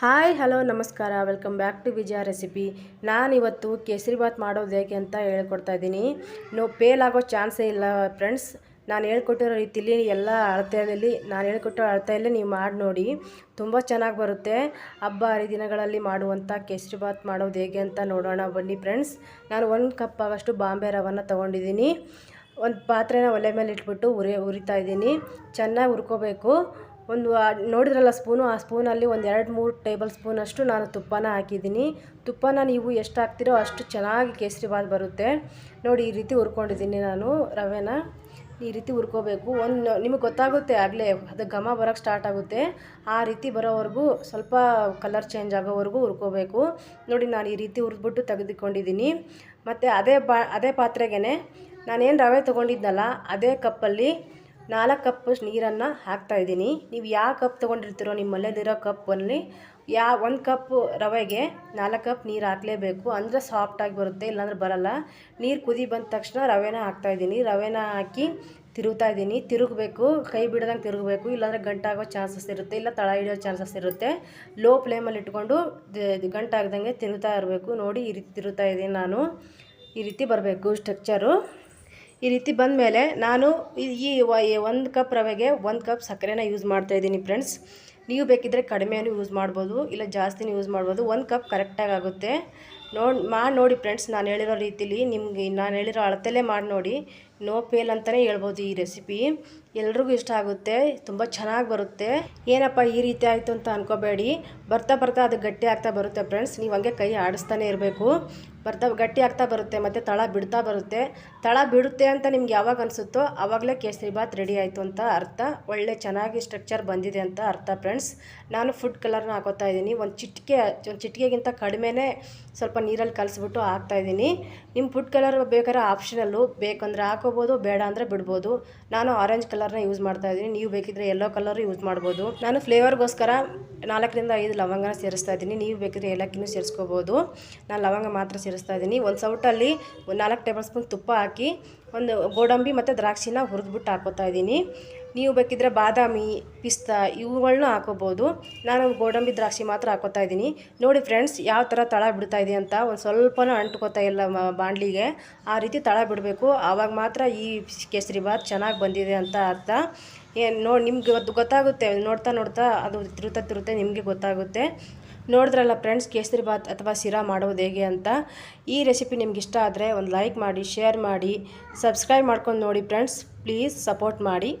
Hi, hello, ನಮಸ್ಕಾರ. Welcome back to Vijaya recipe. ನಾನಿವತ್ತು ಕೇಸರಿಬಾತ್ ಮಾಡೋದು ಹೇಗೆ ಅಂತ ಹೇಳ್ಕೊಡ್ತಾ ಇದ್ದೀನಿ. ನೋ ಫೇಲ್ ಆಗೋ ಚಾನ್ಸೇ ಇಲ್ಲ ಫ್ರೆಂಡ್ಸ್ ನಾನು ಹೇಳ್ಕೊಟ್ಟಿರೋ ರೀತಿಲಿ ಎಲ್ಲ ಅಳತೆಯಲ್ಲಿ, ನಾನು ಹೇಳ್ಕೊಟ್ಟಿರೋ ಅಳತೆಯಲ್ಲೇ ನೀವು ಮಾಡಿ ನೋಡಿ. ತುಂಬ ಚೆನ್ನಾಗಿ ಬರುತ್ತೆ. ಹಬ್ಬ ಹರಿದಿನಗಳಲ್ಲಿ ಮಾಡುವಂಥ ಕೇಸರಿಬಾತ್ ಮಾಡೋದು ಹೇಗೆ ಅಂತ ನೋಡೋಣ. ಬನ್ನಿ ಫ್ರೆಂಡ್ಸ್ ನಾನು ಒಂದು ಕಪ್ ಆಗೋಷ್ಟು ಬಾಂಬೆ ರವನ್ನು ತೊಗೊಂಡಿದ್ದೀನಿ. ಒಂದು ಪಾತ್ರೆನ ಒಲೆ ಮೇಲೆ ಇಟ್ಬಿಟ್ಟು ಉರಿ, ಉರಿತಾ ಇದ್ದೀನಿ. ಚೆನ್ನಾಗಿ ಹುರ್ಕೋಬೇಕು. ಒಂದು ನೋಡಿದ್ರಲ್ಲ ಸ್ಪೂನು, ಆ ಸ್ಪೂನಲ್ಲಿ ಒಂದು ಎರಡು, ಮೂರು ಟೇಬಲ್ ಸ್ಪೂನಷ್ಟು ನಾನು ತುಪ್ಪನ ಹಾಕಿದ್ದೀನಿ. ತುಪ್ಪನ ನೀವು ಎಷ್ಟು ಹಾಕ್ತಿರೋ ಅಷ್ಟು ಚೆನ್ನಾಗಿ ಕೇಸರಿ ಬಾತ್ ಬರುತ್ತೆ. ನೋಡಿ, ಈ ರೀತಿ ಹುರ್ಕೊಂಡಿದ್ದೀನಿ ನಾನು ರವೆನ. ಈ ರೀತಿ ಹುರ್ಕೋಬೇಕು. ಒಂದು, ನಿಮಗೆ ಗೊತ್ತಾಗುತ್ತೆ ಆಗಲೇ, ಅದು ಘಮ ಬರೋಕ್ಕೆ ಸ್ಟಾರ್ಟ್ ಆಗುತ್ತೆ. ಆ ರೀತಿ ಬರೋವರೆಗೂ ಸ್ವಲ್ಪ ಕಲರ್ ಚೇಂಜ್ ಆಗೋವರೆಗೂ ಹುರ್ಕೋಬೇಕು. ನೋಡಿ, ನಾನು ಈ ರೀತಿ ಹುರಿದ್ಬಿಟ್ಟು ತೆಗೆದುಕೊಂಡಿದ್ದೀನಿ. ಮತ್ತು ಅದೇ ಬಾ, ಅದೇ ಪಾತ್ರೆಗೆ ನಾನೇನು ರವೆ ತೊಗೊಂಡಿದ್ದಲ್ಲ ಅದೇ ಕಪ್ಪಲ್ಲಿ ನಾಲ್ಕು ಕಪ್ ನೀರನ್ನು ಹಾಕ್ತಾಯಿದ್ದೀನಿ ನೀವು ಯಾವ ಕಪ್ ತೊಗೊಂಡಿರ್ತೀರೋ ನಿಮ್ಮ ಮನೇಲಿರೋ ಕಪ್ಪಲ್ಲಿ ಯಾ ಒಂದು ಕಪ್ ರವೆಗೆ ನಾಲ್ಕು ಕಪ್ ನೀರು ಹಾಕಲೇಬೇಕು. ಅಂದರೆ ಸಾಫ್ಟಾಗಿ ಬರುತ್ತೆ, ಇಲ್ಲಾಂದ್ರೆ ಬರಲ್ಲ. ನೀರು ಕುದಿ ಬಂದ ತಕ್ಷಣ ರವೆನ ಹಾಕ್ತಾಯಿದ್ದೀನಿ ರವೆನ ಹಾಕಿ ತಿರುಗ್ತಾ ಇದ್ದೀನಿ. ತಿರುಗಬೇಕು, ಕೈ ಬಿಡ್ದಂಗೆ ತಿರುಗಬೇಕು. ಇಲ್ಲಾಂದರೆ ಗಂಟಾಗೋ ಚಾನ್ಸಸ್ ಇರುತ್ತೆ, ಇಲ್ಲ ತಳ ಹಿಡಿಯೋ ಚಾನ್ಸಸ್ ಇರುತ್ತೆ. ಲೋ ಫ್ಲೇಮಲ್ಲಿ ಇಟ್ಕೊಂಡು ಗಂಟಾಗ್ದಂಗೆ ತಿರುಗ್ತಾ ಇರಬೇಕು. ನೋಡಿ ಈ ರೀತಿ ತಿರುಗ್ತಾ ಇದ್ದೀನಿ ನಾನು. ಈ ರೀತಿ ಬರಬೇಕು ಸ್ಟ್ರಕ್ಚರು ಈ ರೀತಿ ಬಂದ ಮೇಲೆ ನಾನು ಈ ಒಂದು ಕಪ್ ರವೆಗೆ ಒಂದು ಕಪ್ ಸಕ್ಕರೆನ ಯೂಸ್ ಮಾಡ್ತಾಯಿದ್ದೀನಿ ಫ್ರೆಂಡ್ಸ್ ನೀವು ಬೇಕಿದ್ದರೆ ಕಡಿಮೆಯೂ ಯೂಸ್ ಮಾಡ್ಬೋದು, ಇಲ್ಲ ಜಾಸ್ತಿನೂ ಯೂಸ್ ಮಾಡ್ಬೋದು. ಒಂದು ಕಪ್ ಕರೆಕ್ಟಾಗಿ ಆಗುತ್ತೆ. ನೋಡಿ ಮಾಡಿ ನೋಡಿ ಫ್ರೆಂಡ್ಸ್ ನಾನು ಹೇಳಿರೋ ರೀತಿಲಿ ನಿಮಗೆ ನಾನು ಹೇಳಿರೋ ಅಳತೆಲ್ಲೇ ಮಾಡಿ ನೋಡಿ. ನೋ ಫೇಲ್ ಅಂತಲೇ ಹೇಳ್ಬೋದು ಈ ರೆಸಿಪಿ ಎಲ್ರಿಗೂ ಇಷ್ಟ ಆಗುತ್ತೆ, ತುಂಬ ಚೆನ್ನಾಗಿ ಬರುತ್ತೆ. ಏನಪ್ಪ ಈ ರೀತಿ ಆಯಿತು ಅಂತ ಅನ್ಕೋಬೇಡಿ. ಬರ್ತಾ ಬರ್ತಾ ಅದು ಗಟ್ಟಿ ಆಗ್ತಾ ಬರುತ್ತೆ ಫ್ರೆಂಡ್ಸ್ ನೀವು ಹಂಗೆ ಕೈ ಆಡಿಸ್ತಾನೆ ಇರಬೇಕು. ಬರ್ತಾ ಗಟ್ಟಿ ಆಗ್ತಾ ಬರುತ್ತೆ, ಮತ್ತು ತಳ ಬಿಡ್ತಾ ಬರುತ್ತೆ. ತಳ ಬಿಡುತ್ತೆ ಅಂತ ನಿಮ್ಗೆ ಯಾವಾಗ ಅನಿಸುತ್ತೋ ಆವಾಗಲೇ ಕೇಸರಿ ಬಾತ್ ರೆಡಿ ಆಯಿತು ಅಂತ ಅರ್ಥ. ಒಳ್ಳೆ ಚೆನ್ನಾಗಿ ಸ್ಟ್ರಕ್ಚರ್ ಬಂದಿದೆ ಅಂತ ಅರ್ಥ ಫ್ರೆಂಡ್ಸ್ ನಾನು ಫುಡ್ ಕಲರ್ನ ಹಾಕೋತಾ ಇದ್ದೀನಿ. ಒಂದು ಚಿಟಿಕೆ, ಒಂದು ಚಿಟಿಕೆಗಿಂತ ಕಡಿಮೆನೇ ಸ್ವಲ್ಪ ನೀರಲ್ಲಿ ಕಲಿಸ್ಬಿಟ್ಟು ಹಾಕ್ತಾಯಿದ್ದೀನಿ ನಿಮ್ಮ ಫುಡ್ ಕಲರ್ ಬೇಕಾದ್ರೆ ಆಪ್ಷನಲ್ಲು ಬೇಕಂದರೆ ಹಾಕೋಬೋದು, ಬೇಡ ಅಂದರೆ ಬಿಡ್ಬೋದು. ನಾನು ಆರೆಂಜ್ ಕಲರ್ನ ಯೂಸ್ ಮಾಡ್ತಾ ಇದ್ದೀನಿ. ನೀವು ಬೇಕಿದ್ರೆ ಯೆಲ್ಲೋ ಕಲರ್ ಯೂಸ್ ಮಾಡ್ಬೋದು. ನಾನು ಫ್ಲೇವರ್ಗೋಸ್ಕರ ನಾಲ್ಕರಿಂದ ಐದು ಲವಂಗನ ಸೇರಿಸ್ತಾ ಇದ್ದೀನಿ. ನೀವು ಬೇಕಿದ್ರೆ ಏಲಕ್ಕಿನೂ ಸೇರಿಸ್ಕೋಬೋದು. ನಾನು ಲವಂಗ ಮಾತ್ರ ಸೇರಿಸ್ತಾ ಇದ್ದೀನಿ. ಒಂದು ಸೌಟಲ್ಲಿ ನಾಲ್ಕು ಟೇಬಲ್ ಸ್ಪೂನ್ ತುಪ್ಪ ಹಾಕಿ, ಒಂದು ಗೋಡಂಬಿ ಮತ್ತು ದ್ರಾಕ್ಷಿನ ಹುರಿದ್ಬಿಟ್ಟು ಹಾಕೋತಾ ಇದ್ದೀನಿ. ನೀವು ಬೇಕಿದ್ರೆ ಬಾದಾಮಿ, ಪಿಸ್ತಾ ಇವುಗಳನ್ನೂ ಹಾಕೋಬೋದು. ನಾನು ಗೋಡಂಬಿ ದ್ರಾಕ್ಷಿ ಮಾತ್ರ ಹಾಕೋತಾ ಇದ್ದೀನಿ. ನೋಡಿ ಫ್ರೆಂಡ್ಸ್ ಯಾವ ಥರ ತಳ ಬಿಡ್ತಾ ಇದೆ ಅಂತ ಒಂದು ಸ್ವಲ್ಪನೂ ಅಂಟ್ಕೋತಾ ಇಲ್ಲ ಬಾಣಲಿಗೆ. ಆ ರೀತಿ ತಳ ಬಿಡಬೇಕು. ಆವಾಗ ಮಾತ್ರ ಈ ಕೇಸರಿ ಬಾತ್ ಚೆನ್ನಾಗಿ ಬಂದಿದೆ ಅಂತ ಅರ್ಥ. ಏನು, ನೋಡಿ ನಿಮ್ಗೆ ಗೊತ್ತಾಗುತ್ತೆ. ನೋಡ್ತಾ ನೋಡ್ತಾ ಅದು ತಿರುತ್ತಾ ತಿರುತ್ತೆ ನಿಮಗೆ ಗೊತ್ತಾಗುತ್ತೆ. ನೋಡಿದ್ರಲ್ಲ ಫ್ರೆಂಡ್ಸ್ ಕೇಸರಿ ಬಾತ್ ಅಥವಾ ಸಿರಾ ಮಾಡೋದು ಹೇಗೆ ಅಂತ. ಈ ರೆಸಿಪಿ ನಿಮ್ಗೆ ಇಷ್ಟ ಆದರೆ ಒಂದು ಲೈಕ್ ಮಾಡಿ ಶೇರ್ ಮಾಡಿ ಸಬ್ಸ್ಕ್ರೈಬ್ ಮಾಡ್ಕೊಂಡು ನೋಡಿ ಫ್ರೆಂಡ್ಸ್ ಪ್ಲೀಸ್ ಸಪೋರ್ಟ್ ಮಾಡಿ.